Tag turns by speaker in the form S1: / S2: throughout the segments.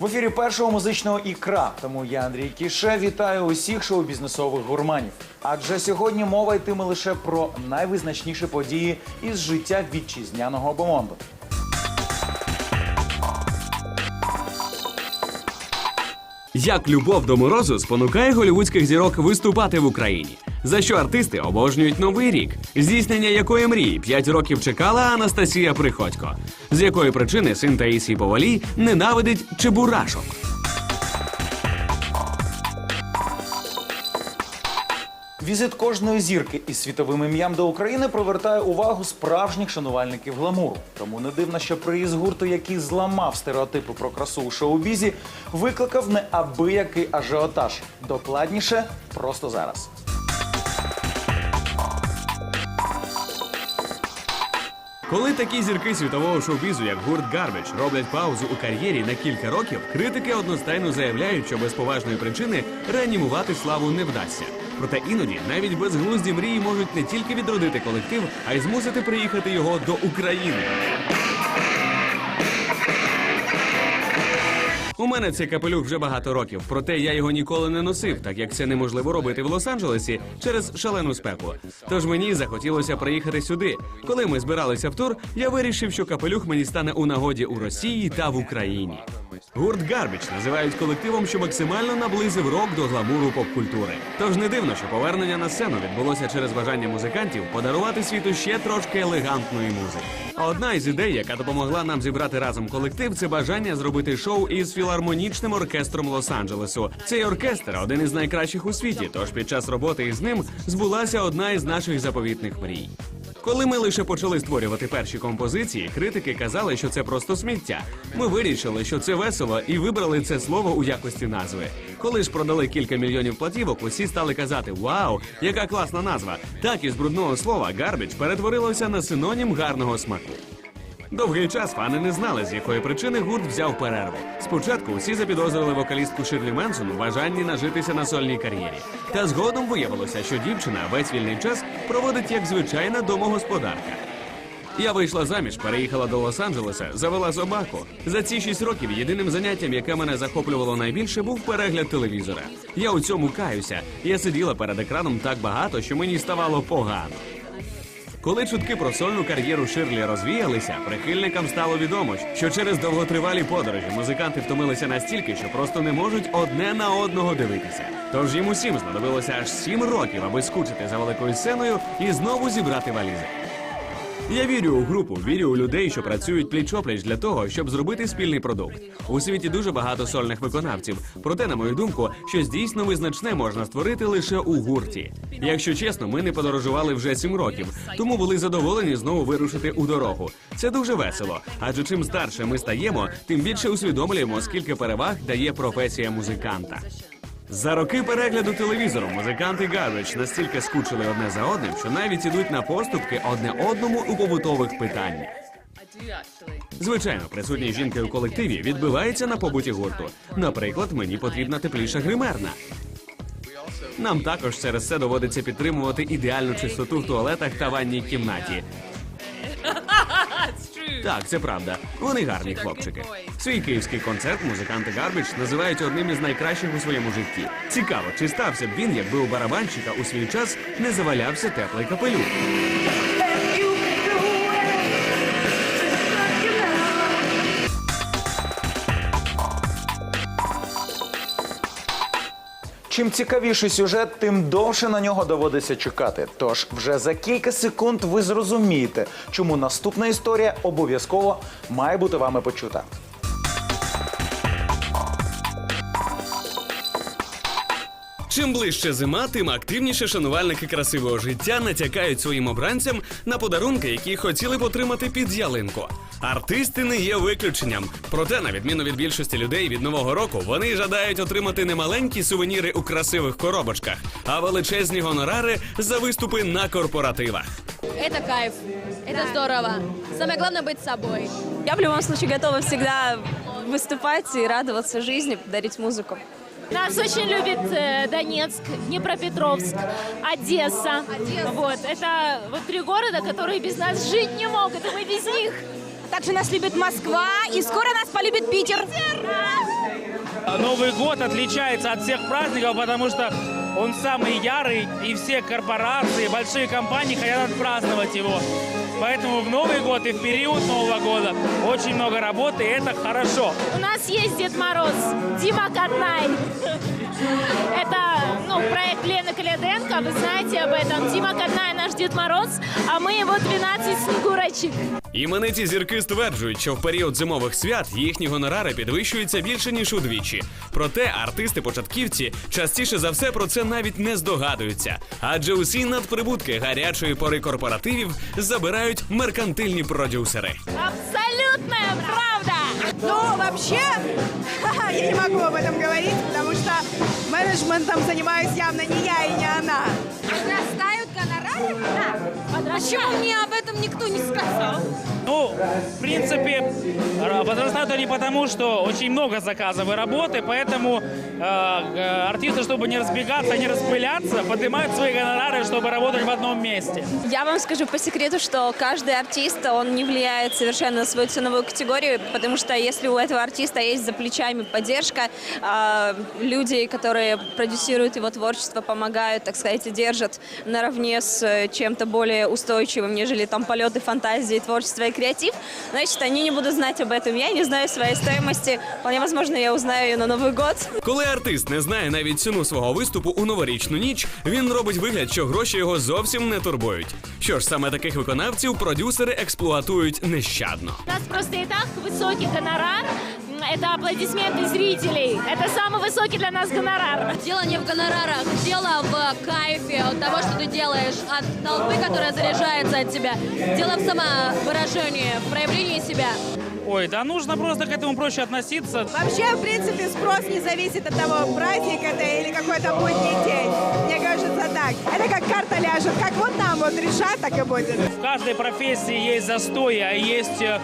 S1: В ефірі першого музичного ікра. Тому я Андрій Кіше вітаю усіх шоу-бізнесових гурманів. Адже сьогодні мова йтиме лише про найвизначніші події із життя вітчизняного бомонду.
S2: Як любов до морозу спонукає голівудських зірок виступати в Україні? За що артисти обожнюють новий рік, здійснення якої мрії 5 років чекала Анастасія Приходько, з якої причини син Таїсії Повалій ненавидить чебурашок.
S1: Візит кожної зірки із світовим ім'ям до України привертає увагу справжніх шанувальників гламуру. Тому не дивно, що приїзд гурту, який зламав стереотипи про красу у шоу-бізі, викликав неабиякий ажіотаж. Докладніше просто зараз.
S2: Коли такі зірки світового шоу-бізу, як гурт Гарбич, роблять паузу у кар'єрі на кілька років, критики одностайно заявляють, що без поважної причини реанімувати славу не вдасться. Проте іноді навіть безглузді мрії можуть не тільки відродити колектив, а й змусити приїхати його до України. У мене цей капелюх вже багато років, проте я його ніколи не носив, так як це неможливо робити в Лос-Анджелесі через шалену спеку. Тож мені захотілося приїхати сюди. Коли ми збиралися в тур, я вирішив, що капелюх мені стане у нагоді у Росії та в Україні. Гурт Гарбіч називають колективом, що максимально наблизив рок до гламуру поп-культури. Тож не дивно, що повернення на сцену відбулося через бажання музикантів подарувати світу ще трошки елегантної музики. Одна із ідей, яка допомогла нам зібрати разом колектив, це бажання зробити шоу із філармонічним оркестром Лос-Анджелесу. Цей оркестр один із найкращих у світі. Тож під час роботи із ним збулася одна із наших заповітних мрій. Коли ми лише почали створювати перші композиції, критики казали, що це просто сміття. Ми вирішили, що це весело, і вибрали це слово у якості назви. Коли ж продали кілька мільйонів платівок, усі стали казати: Вау, яка класна назва! Так із брудного слова гарбіч перетворилося на синонім гарного смаку. Довгий час фани не знали, з якої причини гурт взяв перерву. Спочатку усі запідозрили вокалістку Ширлі Менсон у бажанні нажитися на сольній кар'єрі. Та згодом виявилося, що дівчина весь вільний час проводить як звичайна домогосподарка. Я вийшла заміж, переїхала до Лос-Анджелеса, завела собаку. За ці шість років єдиним заняттям, яке мене захоплювало найбільше, був перегляд телевізора. Я у цьому каюся. Я сиділа перед екраном так багато, що мені ставало погано. Коли чутки про сольну кар'єру Ширлі розвіялися, прихильникам стало відомо, що через довготривалі подорожі музиканти втомилися настільки, що просто не можуть одне на одного дивитися. Тож їм усім знадобилося аж сім років, аби скучити за великою сценою і знову зібрати валізи. Я вірю у групу, вірю у людей, що працюють пліч-опліч для того, щоб зробити спільний продукт. У світі дуже багато сольних виконавців. Проте, на мою думку, щось дійсно визначне можна створити лише у гурті. Якщо чесно, ми не подорожували вже сім років, тому були задоволені знову вирушити у дорогу. Це дуже весело. Адже чим старше ми стаємо, тим більше усвідомлюємо, скільки переваг дає професія музиканта. За роки перегляду телевізору музиканти Гарбич настільки скучили одне за одним, що навіть ідуть на поступки одне одному у побутових питаннях. Звичайно, присутність жінки у колективі відбивається на побуті гурту. Наприклад, мені потрібна тепліша гримерна. Нам також через це доводиться підтримувати ідеальну чистоту в туалетах та ванній кімнаті. Так, це правда. Вони гарні хлопчики. Свій київський концерт музиканти Гарбіч називають одним із найкращих у своєму житті. Цікаво, чи стався б він, якби у барабанщика у свій час не завалявся теплий капелюх.
S1: Чим цікавіший сюжет, тим довше на нього доводиться чекати. Тож вже за кілька секунд ви зрозумієте, чому наступна історія обов'язково має бути вами почута.
S2: Чим ближче зима, тим активніше шанувальники красивого життя натякають своїм обранцям на подарунки, які хотіли б отримати під ялинку. Артисти не є виключенням. Проте, на відміну від більшості людей від нового року, вони жадають отримати не маленькі сувеніри у красивих коробочках, а величезні гонорари за виступи на корпоративах.
S3: Это кайф, это здорово. Самое главное быть собой.
S4: Я в любом случае готова всегда выступать и радоваться жизни, дарить музыку.
S5: Нас очень любит э, Донецк, Днепропетровск, Одесса. Вот это вот три города, которые без нас жить не могут, и мы без них.
S6: также нас любит Москва, и скоро нас полюбит Питер.
S7: Новый год отличается от всех праздников, потому что он самый ярый, и все корпорации, большие компании хотят отпраздновать его. Поэтому в Новый год и в период Нового года очень много работы, и это хорошо.
S5: У нас есть Дед Мороз, Дима Катнай. Это ну, проект Лены Каляденко, вы знаете об этом. Дима Катнай наш Дед Мороз, а мы его 12 снігурочек.
S2: Імениті зірки стверджують, що в період зимових свят їхні гонорари підвищуються більше ніж удвічі. Проте артисти-початківці частіше за все про це навіть не здогадуються, адже усі надприбутки гарячої пори корпоративів забирають меркантильні продюсери.
S5: Абсолютная правда!
S6: Ну, вообще, я не могу об этом говорить, потому что менеджментом занимаюсь явно не я и не она. Растают. Почему мне об этом никто не сказал?
S7: Ну, в принципе, возрастают они потому, что очень много заказов и работы, поэтому э, э, артисты, чтобы не разбегаться, не распыляться, поднимают свои гонорары, чтобы работать в одном месте.
S4: Я вам скажу по секрету, что каждый артист, он не влияет совершенно на свою ценовую категорию, потому что если у этого артиста есть за плечами поддержка, а, люди, которые продюсируют его творчество, помогают, так сказать, и держат наравне с э, чем-то более устойчивым, нежели там полеты фантазии, творчество и креатив, значит, они не будут знать об этом. Я не знаю своей стоимости. Вполне возможно, я узнаю ее на Новый год.
S2: Коли артист не знає навіть ціну свого виступу у новорічну ніч, він робить вигляд, що гроші його зовсім не турбують. Що ж, саме таких виконавців продюсери експлуатують нещадно.
S5: У нас просто и так высокий гонорар. Это аплодисменты зрителей. Это самый высокий для нас гонорар.
S3: Дело не в гонорарах, дело в кайфе от того, что ты делаешь, от толпы, которая заряжается от тебя. Дело в самовыражении, в проявлении себя.
S7: Ой, да нужно просто к этому проще относиться.
S6: Вообще, в принципе, спрос не зависит от того, праздник это или какой-то будний день. Мне кажется, так. Это как карта ляжет. Как вот там вот решат, так и будет.
S7: В каждой профессии есть застой, а есть э,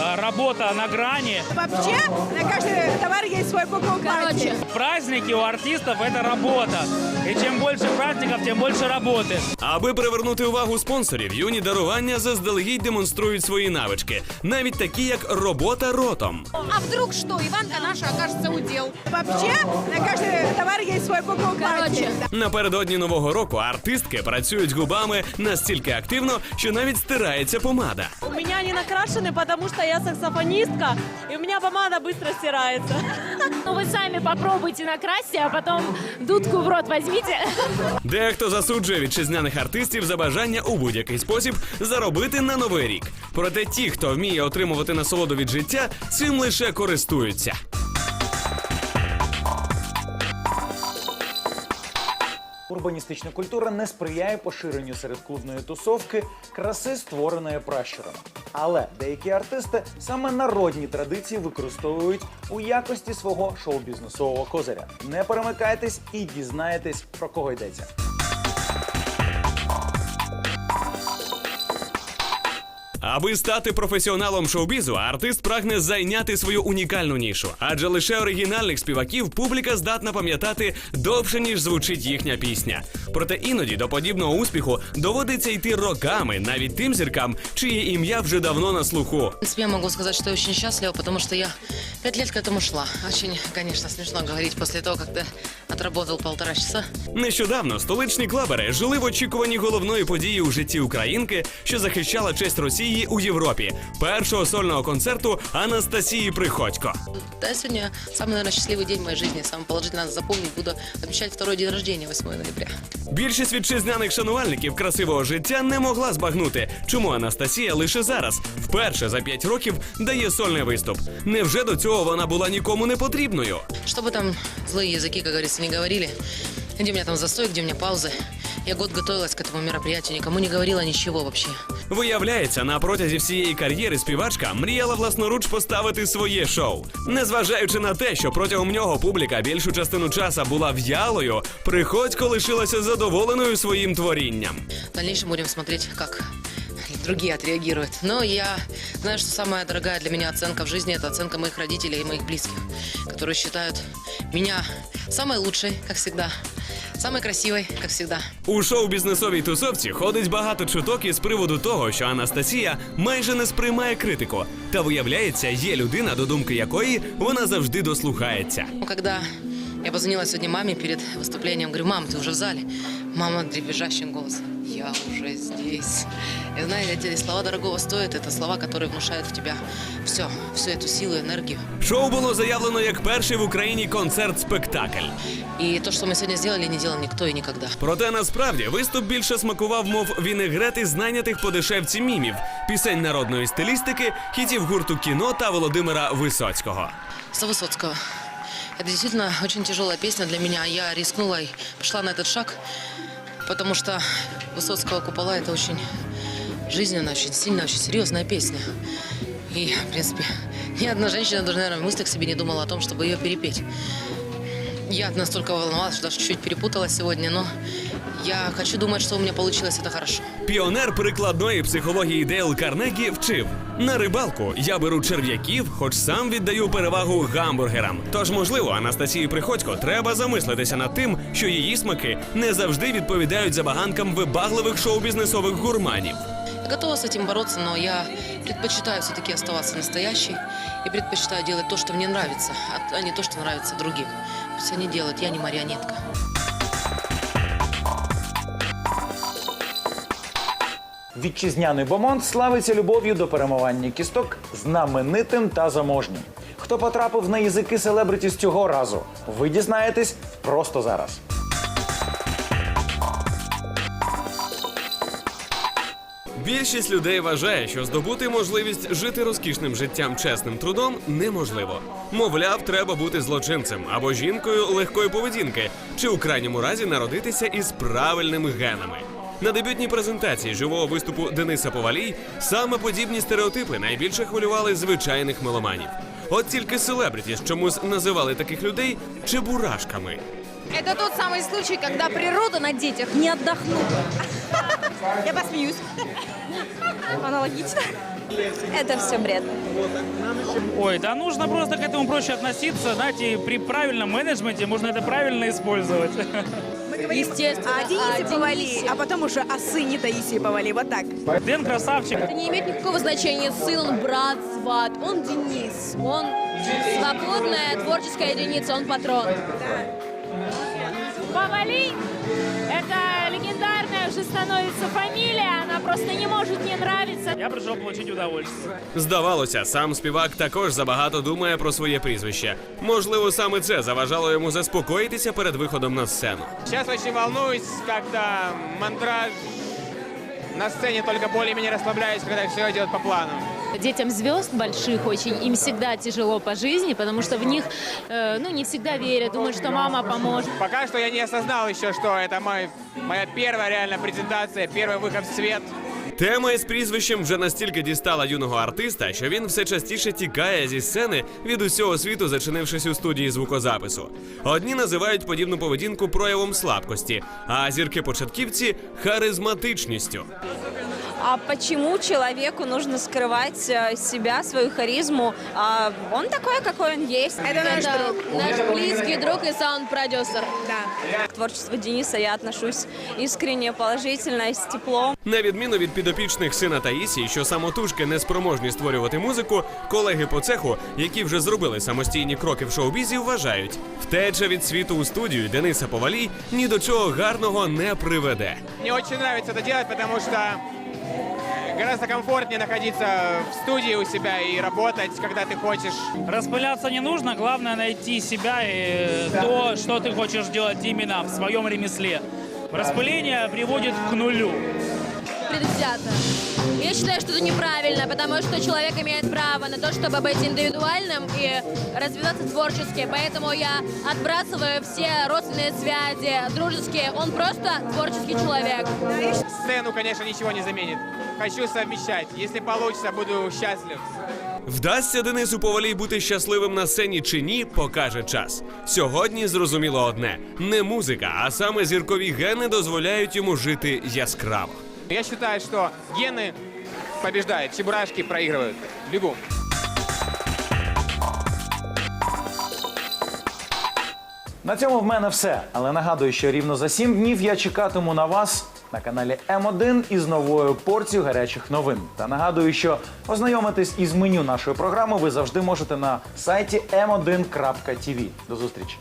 S7: э, работа на грани.
S6: Вообще, на каждый товар есть свой кукол
S3: Короче,
S7: Праздники у артистов – это работа. И чем больше праздников, тем больше работы.
S2: Аби привернути увагу спонсорів, юні дарування заздалегідь демонструють свої навички, навіть такі як робота ротом.
S6: А вдруг что, Иванка наша окажется удел? Вообще, на каждый товар есть свой кукол
S3: Короче.
S2: Напередодні нового року артистки працюють губами настільки активно, що навіть стирається помада.
S8: У меня не накрашены, потому что я саксофонистка, и у меня помада быстро стирается.
S5: Ну вы сами попробуйте накрасьте, а потом дудку в рот возьмите.
S2: Дехто засуджує вітчизняних артистів за бажання у будь-який спосіб заробити на новий рік. Проте ті, хто вміє отримувати насолоду від життя, цим лише користуються.
S1: Урбаністична культура не сприяє поширенню серед клубної тусовки краси, створеної пращурами. Але деякі артисти саме народні традиції використовують у якості свого шоу-бізнесового козиря. Не перемикайтесь і дізнаєтесь про кого йдеться.
S2: Аби стати професіоналом шоу-бізу, артист прагне зайняти свою унікальну нішу, адже лише оригінальних співаків публіка здатна пам'ятати довше, ніж звучить їхня пісня. Проте іноді до подібного успіху доводиться йти роками, навіть тим зіркам, чиє ім'я вже давно на слуху.
S9: Я могу сказать, что я очень счастлива, потому что я пять лет к этому шла. Очень, конечно, смешно говорить после того, как ты отработал полтора часа.
S2: Нещодавно столичні клабери жили в очікуванні головної події у житті українки, що захищала честь Росії у Європі, першого сольного концерту Анастасії Приходько.
S9: Да, сегодня самый, наверное, счастливый день в моей жизни. Самый положительно надо запомнить. Буду отмечать второй день рождения, 8 ноября.
S2: Більшість вітчизняних шанувальників красивого життя не могла збагнути, чому Анастасія лише зараз, вперше за п'ять років, дає сольний виступ. Невже до цього вона була нікому не потрібною?
S9: Что бы там злые языки, как говорится, не говорили, где у меня там застой, где у меня паузы. Я год готовилась к этому мероприятию, никому не говорила ничего вообще.
S2: Виявляється, на протязі всієї кар'єри співачка мріяла власноруч поставити своє шоу. Незважаючи на те, що протягом нього публіка більшу частину часу була в'ялою, приходько лишилася задоволеною своїм творінням.
S9: В дальнейшем будем смотреть, как другие отреагируют. Но я знаю, что самая дорогая для меня оценка в жизни – это оценка моих родителей и моих близких, которые считают меня самой лучшей, как всегда, Самой красивий, как всегда.
S2: У шоу-бізнесовій тусовці ходить багато чуток із приводу того, що Анастасія майже не сприймає критику. Та виявляється, є людина, до думки якої вона завжди дослухається.
S9: Ну, Когда я позвонила сегодня маме перед выступлением, говорю, мам, ты уже в зале? Мама дребезжащим голосом, я уже здесь. И знаете, эти слова дорогого стоят, это слова, которые внушают в тебя все, всю эту силу, энергию.
S2: Шоу було заявлено як перший в Україні концерт-спектакль.
S9: И то, что мы сегодня сделали, не делал никто и никогда.
S2: Проте насправді виступ більше смакував, мов вінегрет із знайнятих по дешевці мімів, пісень народної стилістики, хітів гурту кіно та Володимира Висоцького.
S9: За Высоцкого. Это действительно очень тяжелая песня для меня. Я рискнула и пошла на этот шаг, потому что Высоцкого «Купола» — это очень жизненная, очень сильная, очень серьезная песня. И, в принципе, ни одна женщина даже, наверное, в мыслях себе не думала о том, чтобы ее перепеть. Я настолько волновалась, что даже чуть-чуть перепуталась сегодня, но я хочу думать, что у меня получилось это хорошо.
S2: Піонер прикладної психології Дейл Карнегі вчив: на рибалку я беру черв'яків, хоч сам віддаю перевагу гамбургерам. Тож, можливо, Анастасії Приходько треба замислитися над тим, що її смаки не завжди відповідають забаганкам вибагливих шоу-бізнесових гурманів.
S9: Готова с этим бороться, но я предпочитаю все-таки оставаться настоящей и предпочитаю делать то, что мне нравится, а- а не то, что нравится другим. Пусть они делают, я не марионетка.
S1: Вітчизняний бомонд славиться любов'ю до перемивання кісток знаменитим та заможнім. Хто потрапив на язики селебритіс цього разу? Ви дізнаєтесь просто зараз.
S2: Більшість людей вважає, що здобути можливість жити розкішним життям чесним трудом неможливо. Мовляв, треба бути злочинцем або жінкою легкої поведінки, чи у крайньому разі народитися із правильними генами. На дебютній презентації живого виступу Дениса Повалій саме подібні стереотипи найбільше хвилювали звичайних меломанів. От тільки селебритіс чомусь називали таких людей чебурашками.
S8: Это тот самый случай, когда природа на детях не отдохнула. Я посмеюсь. Аналогично.
S4: Это все бред.
S7: Ой, да нужно просто к этому проще относиться, знаете, и при правильном менеджменте можно это правильно использовать.
S3: Естественно.
S6: А Денисе
S3: а
S6: повали,
S3: Денисе.
S6: а потом уже о сыне Таисии повали. Вот так.
S7: Дэн красавчик.
S3: Это не имеет никакого значения, сын, брат, сват. Он Денис. Он свободная творческая единица, он патрон.
S5: Бавали – это легендарная уже становится фамилия, она просто не может не нравиться.
S7: Я прийшов отримати удовольствие.
S2: Здавалося, сам співак також забагато думає про своє прізвище. Можливо, саме це заважало йому заспокоїтися перед виходом на сцену.
S10: Зараз дуже волнуюсь, когда мандраж на сцені, только більш-менш розслабляюсь, коли все йде по плану.
S5: Детям звезд больших очень, им всегда тяжело по жизни, потому что в них, э, ну, не всегда верят, думают, что мама поможет.
S10: Пока что я не осознал еще, что это мой, моя первая реально презентация, первый выход в свет.
S2: Тема із прізвищем вже настільки дістала юного артиста, що він все частіше тікає зі сцени від усього світу, зачинившись у студії звукозапису. Одні називають подібну поведінку проявом слабкості, а зірки-початківці харизматичністю.
S4: А почему человеку нужно скрывать э, себя, свою харизму? А он такой, какой он есть.
S6: Это наш
S3: Это
S6: друг.
S3: наш близкий друг и саунд-продюсер.
S6: Да.
S4: К творчеству Дениса я отношусь искренне, положительно, с теплом.
S2: На відміну від підопічних сина Таїсії, що самотужки не спроможні створювати музику, колеги по цеху, які вже зробили самостійні кроки в шоу-бізі, вважають, втеча від світу у студію Дениса Повалій ні до чого гарного не приведе.
S10: Мне очень нравится это делать, потому что э, гораздо комфортнее находиться в студии у себя и работать, когда ты хочешь.
S7: Распыляться не нужно, главное найти себя и то, что ты хочешь делать именно в своем ремесле. Распыление приводит к нулю.
S3: предвзято. Я считаю, что это неправильно, потому что человек имеет право на то, чтобы быть индивидуальным и развиваться творчески. Поэтому я отбрасываю все родственные связи, дружеские. Он просто творческий человек.
S10: Сцену, конечно, ничего не заменит. Хочу совмещать. Если получится, буду счастлив.
S2: Вдасться Денису Повалій бути щасливим на сцені чи ні, покаже час. Сьогодні зрозуміло одне: не музика, а саме зіркові гени дозволяють йому жити яскраво.
S10: Я считаю, что гены побеждают, чебурашки проигрывают. Бегу.
S1: На цьому в мене все. Але нагадую, що рівно за сім днів я чекатиму на вас на каналі М1 із новою порцією гарячих новин. Та нагадую, що ознайомитись із меню нашої програми ви завжди можете на сайті m1.tv. До зустрічі.